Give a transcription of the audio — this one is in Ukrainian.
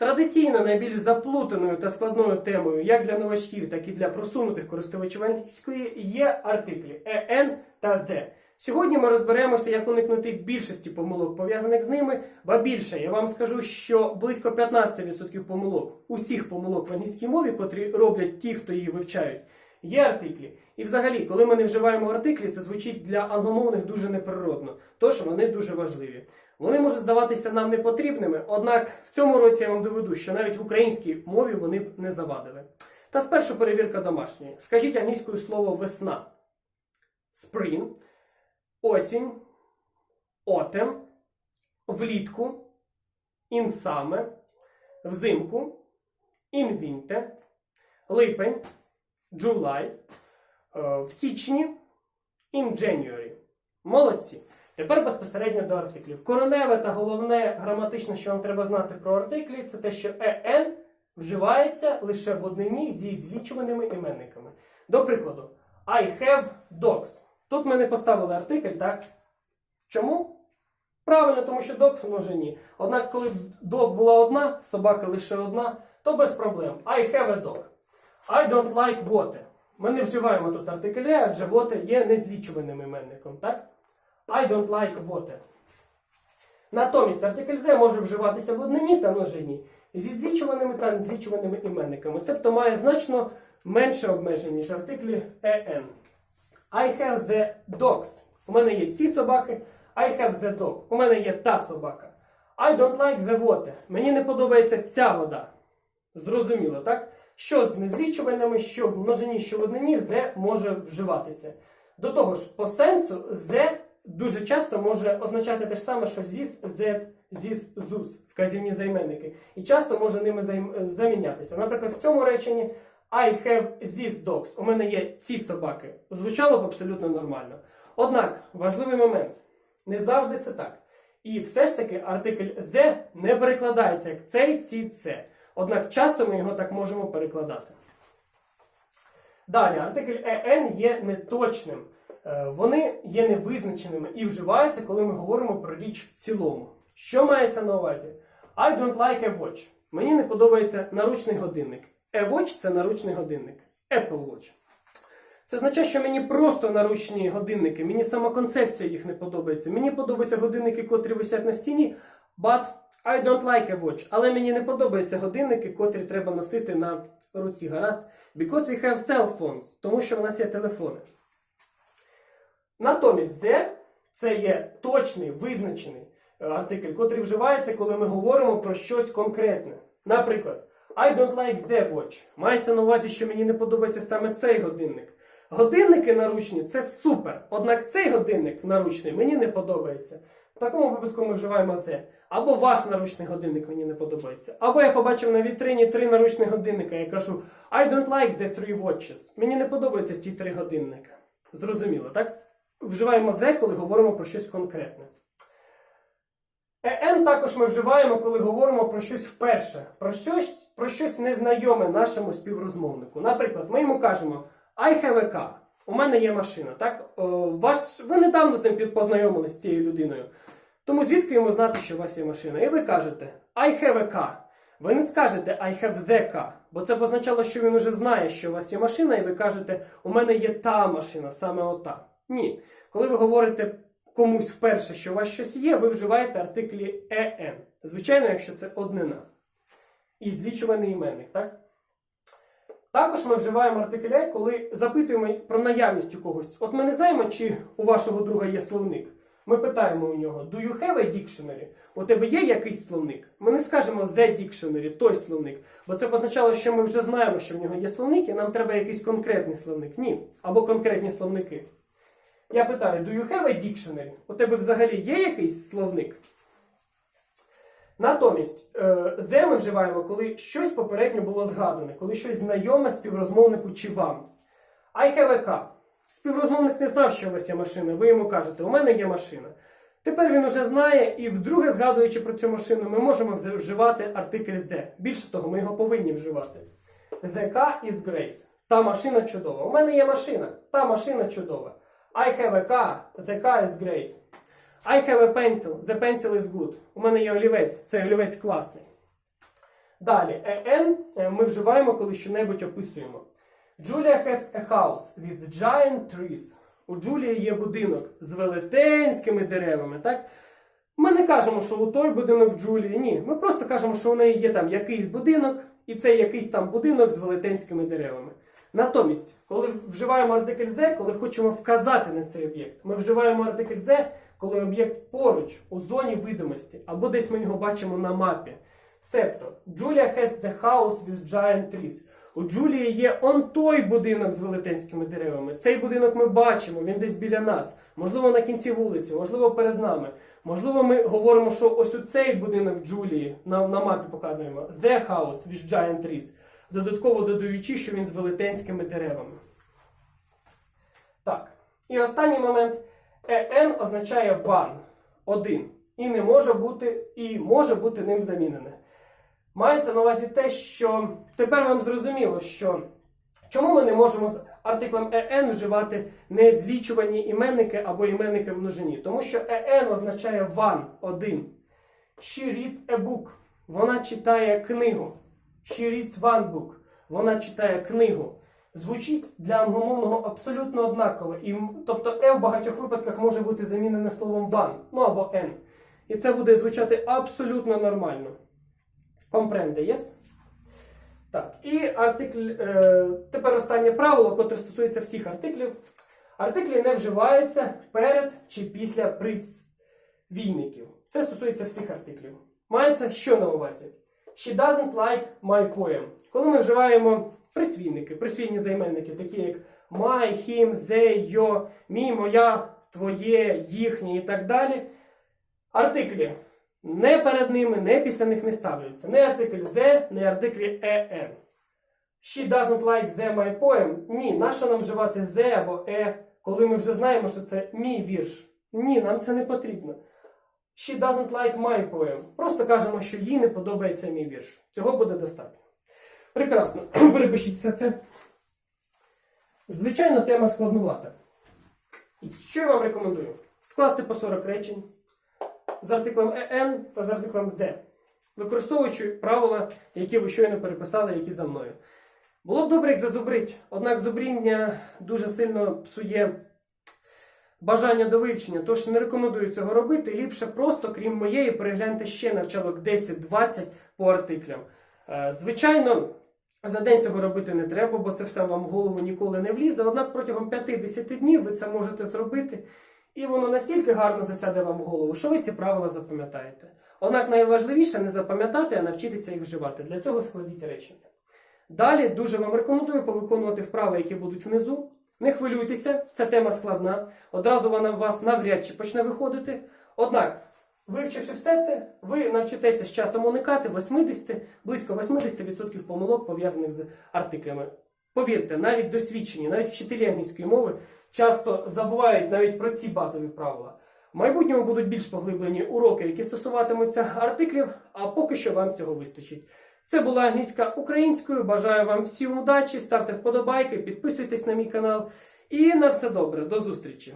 Традиційно найбільш заплутаною та складною темою як для новачків, так і для просунутих користувачів англійської є артиклі «en» та «the». Сьогодні ми розберемося, як уникнути більшості помилок пов'язаних з ними, ба більше я вам скажу, що близько 15% помилок, усіх помилок в англійській мові, котрі роблять ті, хто її вивчають, є артиклі. І взагалі, коли ми не вживаємо артиклі, це звучить для англомовних дуже неприродно, тож вони дуже важливі. Вони можуть здаватися нам непотрібними, однак в цьому році я вам доведу, що навіть в українській мові вони б не завадили. Та спершу перевірка домашньої. Скажіть англійською слово весна. Spring, осінь, autumn, влітку, summer, взимку, winter, липень, July, е, в січні, in. Молодці. Тепер безпосередньо до артиклів. Кореневе та головне граматичне, що вам треба знати про артиклі, це те, що «en» вживається лише в однині зі злічуваними іменниками. До прикладу, I have dogs. Тут ми не поставили артикль, так? Чому? Правильно, тому що dogs в множині. Однак, коли dog була одна, собака лише одна, то без проблем. I have a dog. I don't like water. Ми не вживаємо тут артиклі, адже water є незлічуваним іменником, так? I don't like water. Натомість артикль «the» може вживатися в однині та множині зі злічуваними та незлічуваними іменниками. Себто має значно менше обмежень, ніж артиклі «en». I have the dogs. У мене є ці собаки. I have the dog. У мене є та собака. I don't like the water. Мені не подобається ця вода. Зрозуміло, так? Що з незлічувальними, що в множині, що в однині, the може вживатися. До того ж, по сенсу, the дуже часто може означати те ж саме, що this, that, this, thus, вказівні займенники. І часто може ними е, замінятися. Наприклад, в цьому реченні I have these dogs. У мене є ці собаки. Звучало б абсолютно нормально. Однак, важливий момент. Не завжди це так. І все ж таки артикль the не перекладається як цей, ці, це. Однак часто ми його так можемо перекладати. Далі, артикль en є неточним. Е, Вони є невизначеними і вживаються, коли ми говоримо про річ в цілому. Що мається на увазі? I don't like a watch. Мені не подобається наручний годинник. A watch – це наручний годинник. Apple Watch. Це означає, що мені просто наручні годинники, мені сама концепція їх не подобається. Мені подобаються годинники, котрі висять на стіні, but I don't like a watch. Але мені не подобаються годинники, котрі треба носити на руці. Гаразд? Because we have cell phones. Тому що в нас є телефони. Натомість, де це є точний, визначений е, артикль, котрий вживається, коли ми говоримо про щось конкретне. Наприклад, I don't like the watch. Мається на увазі, що мені не подобається саме цей годинник. Годинники наручні це супер. Однак цей годинник наручний мені не подобається. В такому випадку ми вживаємо the. Або ваш наручний годинник мені не подобається. Або я побачив на вітрині три наручні годинника і кажу I don't like the three watches. Мені не подобаються ті три годинника. Зрозуміло, так? Вживаємо the, коли говоримо про щось конкретне. «en» також ми вживаємо, коли говоримо про щось вперше, про щось, про щось незнайоме нашому співрозмовнику. Наприклад, ми йому кажемо I have a car. У мене є машина. Так? О, ваш, ви недавно з ним познайомились з цією людиною. Тому звідки йому знати, що у вас є машина? І ви кажете I have a car. Ви не скажете I have the car, бо це б означало, що він уже знає, що у вас є машина, і ви кажете, у мене є та машина, саме ота. Ні. Коли ви говорите комусь вперше, що у вас щось є, ви вживаєте артиклі «en». Звичайно, якщо це однина. І злічуваний іменник, так? Також ми вживаємо артикль «е», коли запитуємо про наявність у когось. От ми не знаємо, чи у вашого друга є словник. Ми питаємо у нього: Do you have a dictionary? У тебе є якийсь словник? Ми не скажемо the dictionary, той словник. Бо це означало, що ми вже знаємо, що в нього є словник, і нам треба якийсь конкретний словник. Ні. Або конкретні словники. Я питаю, do you have a dictionary? У тебе взагалі є якийсь словник? Натомість, е, the ми вживаємо, коли щось попередньо було згадане, коли щось знайоме співрозмовнику чи вам. I have a car. Співрозмовник не знав, що у вас є машина. Ви йому кажете, у мене є машина. Тепер він уже знає, і вдруге, згадуючи про цю машину, ми можемо вживати артикль the. Більше того, ми його повинні вживати. The car is great. Та машина чудова. У мене є машина. Та машина чудова. I have a car. The car is great. I have a pencil. The pencil is good. У мене є олівець. Цей олівець класний. Далі, en е, ми вживаємо, коли щонебудь описуємо. Julia has a house with giant trees. У Джулії є будинок з велетенськими деревами, так? Ми не кажемо, що у той будинок Джулії. Ні. Ми просто кажемо, що у неї є там якийсь будинок, і це якийсь там будинок з велетенськими деревами. Натомість, коли вживаємо артикль «the», коли хочемо вказати на цей об'єкт, ми вживаємо артикль «the», коли об'єкт поруч, у зоні видимості, або десь ми його бачимо на мапі. Себто, Julia has the house with giant trees. У Джулії є он той будинок з велетенськими деревами. Цей будинок ми бачимо, він десь біля нас. Можливо, на кінці вулиці, можливо, перед нами. Можливо, ми говоримо, що ось у цей будинок Джулії на, на мапі показуємо The house with giant trees. Додатково додаючи, що він з велетенськими деревами. Так. І останній момент. «en» означає one, один. І не може бути, і може бути ним замінене. Мається на увазі те, що тепер вам зрозуміло, що чому ми не можемо з артиклем «en» вживати незлічувані іменники або іменники в множині. Тому що «en» означає one, один. She reads a book. Вона читає книгу. She reads one book. Вона читає книгу. Звучить для англомовного абсолютно однаково. І, тобто «e» в багатьох випадках може бути замінене словом one, ну або «n». І це буде звучати абсолютно нормально. Компренде, yes? Так, і артикль, е, тепер останнє правило, котре стосується всіх артиклів. Артиклі не вживаються перед чи після присвійників. Це стосується всіх артиклів. Мається що на увазі? She doesn't like my poem. Коли ми вживаємо присвійники, присвійні займенники, такі як my, him, they, your, мій, моя, твоє, їхнє і так далі. Артиклі не перед ними, не після них не ставляться. Не артикль the, не артиклі en. She doesn't like the my poem. Ні, нащо нам вживати the або e, коли ми вже знаємо, що це мій вірш. Ні, нам це не потрібно. She doesn't like my poem. Просто кажемо, що їй не подобається мій вірш. Цього буде достатньо. Прекрасно. Перепишіть все це. Звичайно, тема складнувата. Що я вам рекомендую? Скласти по 40 речень з артиклем «en» та з артиклем «the», використовуючи правила, які ви щойно переписали, які за мною. Було б добре їх зазубрить, однак зубріння дуже сильно псує бажання до вивчення, тож не рекомендую цього робити. Ліпше просто, крім моєї, перегляньте ще навчалок 10-20 по артиклям. Е, Звичайно, за день цього робити не треба, бо це все вам в голову ніколи не влізе. Однак протягом 5-10 днів ви це можете зробити. І воно настільки гарно засяде вам в голову, що ви ці правила запам'ятаєте. Однак найважливіше не запам'ятати, а навчитися їх вживати. Для цього складіть речення. Далі дуже вам рекомендую повиконувати вправи, які будуть внизу. Не хвилюйтеся, ця тема складна. Одразу вона у вас навряд чи почне виходити. Однак, вивчивши все це, ви навчитеся з часом уникати 80, близько 80% помилок, пов'язаних з артиклями. Повірте, навіть досвідчені, навіть вчителі англійської мови часто забувають навіть про ці базові правила. В майбутньому будуть більш поглиблені уроки, які стосуватимуться артиклів, а поки що вам цього вистачить. Це була англійська українською. Бажаю вам всім удачі, ставте вподобайки, підписуйтесь на мій канал. І на все добре, до зустрічі!